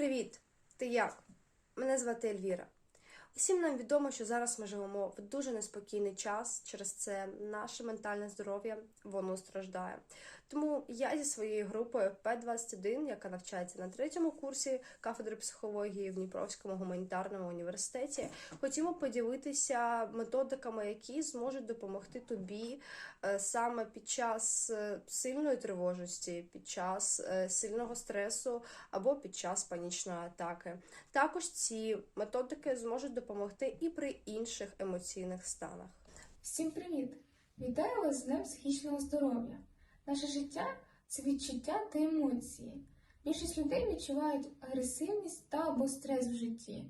Привіт! Ти як? Мене звати Ельвіра. Усім нам відомо, що зараз ми живемо в дуже неспокійний час, через це наше ментальне здоров'я воно страждає. Тому я зі своєю групою П-21, яка навчається на третьому курсі кафедри психології в Дніпровському гуманітарному університеті, хотімо поділитися методиками, які зможуть допомогти тобі е, саме під час е, сильної тривожності, під час е, сильного стресу або під час панічної атаки. Також ці методики зможуть допомогти і при інших емоційних станах. Всім привіт! Вітаю вас з Днем психічного здоров'я. Наше життя це відчуття та емоції. Більшість людей відчувають агресивність та або стрес в житті.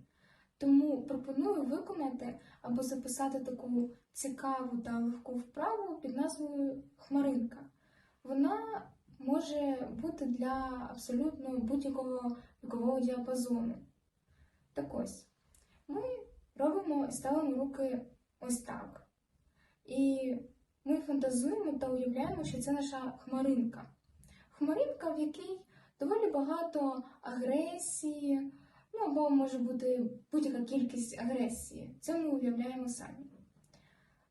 Тому пропоную виконати або записати таку цікаву та легку вправу під назвою Хмаринка. Вона може бути для абсолютно будь-якого вікового діапазону. Так ось, ми робимо і ставимо руки ось так. І ми фантазуємо та уявляємо, що це наша хмаринка. Хмаринка, в якій доволі багато агресії, ну або може бути будь-яка кількість агресії. Це ми уявляємо самі.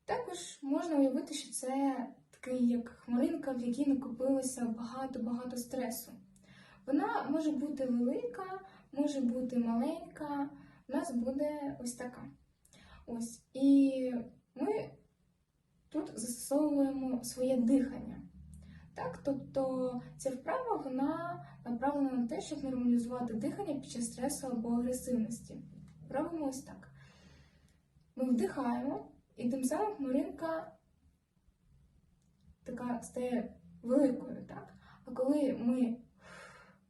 Також можна уявити, що це такий як хмаринка, в якій накопилося багато-багато стресу. Вона може бути велика, може бути маленька, у нас буде ось така. Ось. І ми тут застосовуємо своє дихання. Так, тобто ця вправа вона направлена на те, щоб нормалізувати дихання під час стресу або агресивності. Робимо ось так. Ми вдихаємо, і тим самим хмаринка така стає великою. Так? А коли ми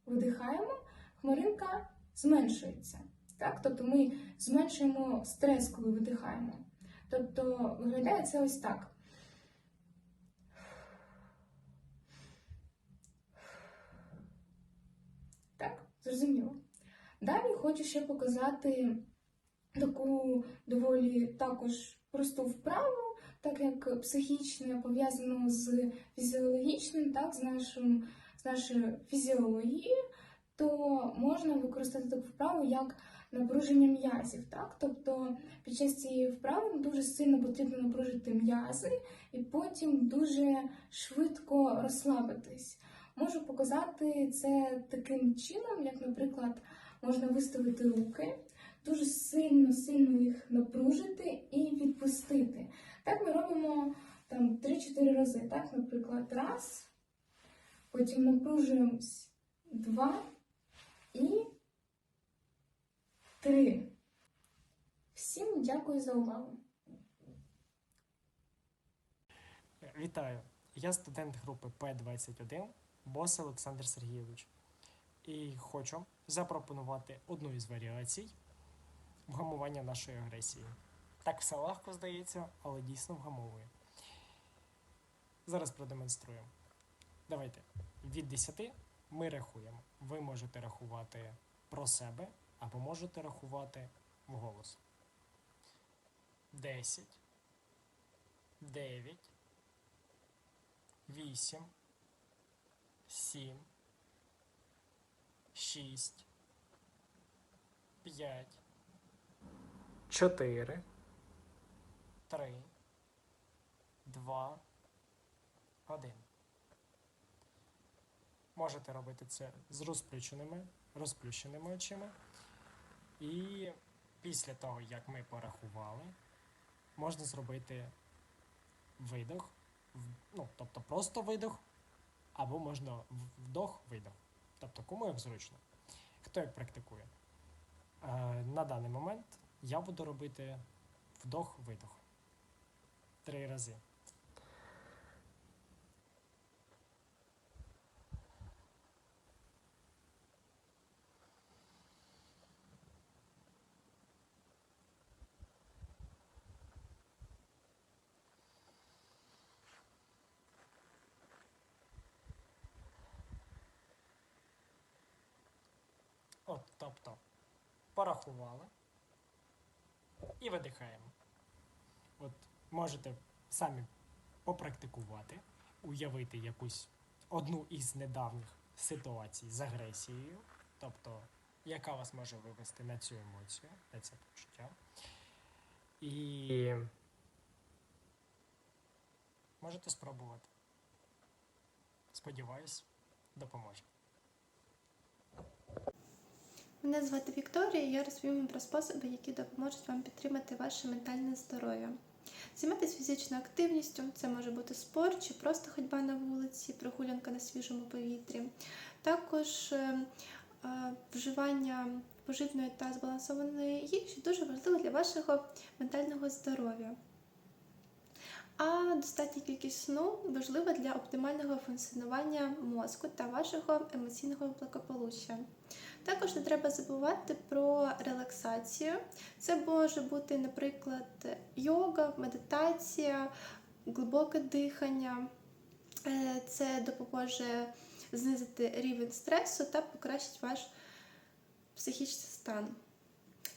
видихаємо, хмаринка зменшується. Так? Тобто ми зменшуємо стрес, коли видихаємо. Тобто виглядає це ось так. Так, зрозуміло. Далі хочу ще показати таку доволі також просту вправу, так як психічне пов'язано з фізіологічним, так, з, нашим, з нашою фізіологією, то можна використати таку вправу як напруження м'язів. Так? Тобто під час цієї вправи дуже сильно потрібно напружити м'язи і потім дуже швидко розслабитись. Можу показати це таким чином, як, наприклад, можна виставити руки, дуже сильно сильно їх напружити і відпустити. Так ми робимо там 3-4 рази. Так, наприклад, раз, потім напружуємось два і три. Всім дякую за увагу. Вітаю! Я студент групи П-21 Бос Олександр Сергійович. І хочу запропонувати одну із варіацій вгамування нашої агресії. Так все легко здається, але дійсно вгамовує. Зараз продемонструю. Давайте від 10 ми рахуємо. Ви можете рахувати про себе або можете рахувати вголос. 10, 9, 8, 7, 6, 5, 4, 3, 2, 1. Можете робити це з розплющеними, розплющеними очима. І після того, як ми порахували, можна зробити видох, ну, тобто просто видох, або можна вдох-видох. Тобто кому як зручно. Хто як практикує. Е, на даний момент я буду робити вдох-видох. Три рази. От, тобто, порахували і видихаємо. От можете самі попрактикувати, уявити якусь одну із недавніх ситуацій з агресією. Тобто яка вас може вивести на цю емоцію, на це почуття. І можете спробувати. Сподіваюсь, допоможе. Мене звати Вікторія, і я розповім вам про способи, які допоможуть вам підтримати ваше ментальне здоров'я. Займатися фізичною активністю, це може бути спорт чи просто ходьба на вулиці, прогулянка на свіжому повітрі. Також е, е, вживання поживної та збалансованої їжі дуже важливо для вашого ментального здоров'я. А достатня кількість сну важлива для оптимального функціонування мозку та вашого емоційного благополуччя. Також не треба забувати про релаксацію. Це може бути, наприклад, йога, медитація, глибоке дихання. Е, Це допоможе знизити рівень стресу та покращить ваш психічний стан.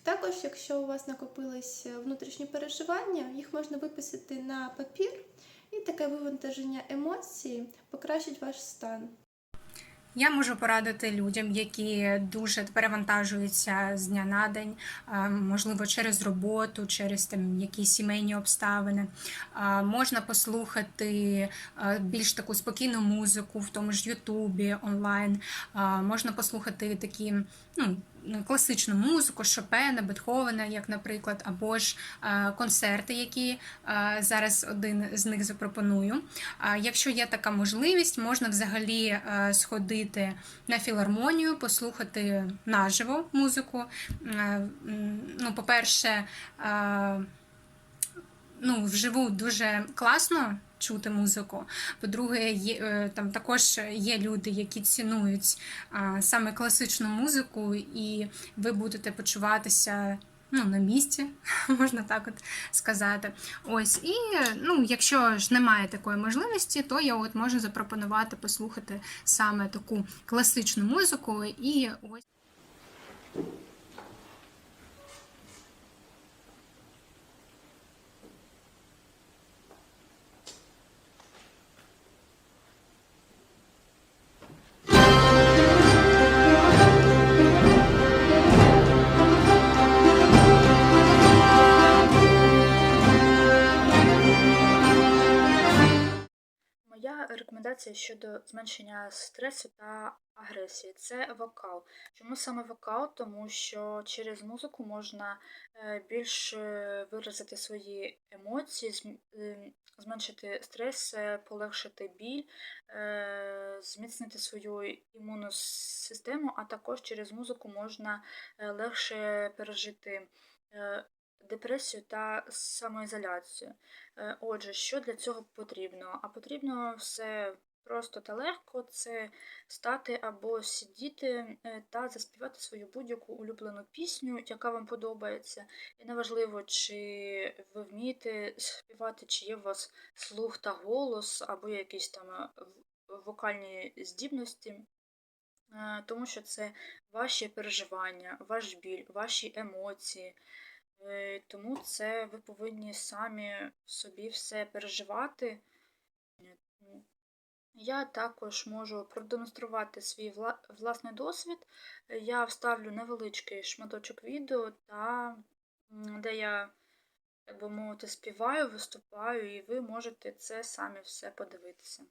Також, якщо у вас накопились внутрішні переживання, їх можна виписати на папір, і таке вивантаження емоцій покращить ваш стан. Я можу порадити людям, які дуже перевантажуються з дня на день, можливо, через роботу, через там якісь сімейні обставини. Можна послухати більш таку спокійну музику в тому ж Ютубі онлайн. Можна послухати такі ну, класичну музику Шопена, Бетховена, як, наприклад, або ж концерти, які зараз один з них запропоную. Якщо є така можливість, можна взагалі е, сходити на філармонію, послухати наживо музику. Е, Ну, по-перше, е, ну, вживу дуже класно чути музику. По-друге, є, е, там також є люди, які цінують а, саме класичну музику, і ви будете почуватися. Ну, на місці, можна так от сказати. Ось, і ну, якщо ж немає такої можливості, то я от можу запропонувати послухати саме таку класичну музику і ось. Моя рекомендація щодо зменшення стресу та агресії це вокал. Чому саме вокал? Тому що через музику можна е, більш е, виразити свої емоції, е, зменшити стрес, е, полегшити біль, зміцнити свою імунну систему, а також через музику можна легше пережити депресію та самоізоляцію. Е, Отже, що для цього потрібно? А потрібно все просто та легко це стати або сидіти е, та заспівати свою будь-яку улюблену пісню, яка вам подобається. І неважливо, чи ви вмієте співати, чи є у вас слух та голос, або якісь там е, вокальні здібності. Тому що це ваші переживання, ваш біль, ваші емоції. Е, Тому це ви повинні самі собі все переживати. Е. Я також можу продемонструвати свій власний досвід. Я вставлю невеличкий шматочок відео, та, де я, так би мовити, співаю, виступаю, і ви можете це самі все подивитися.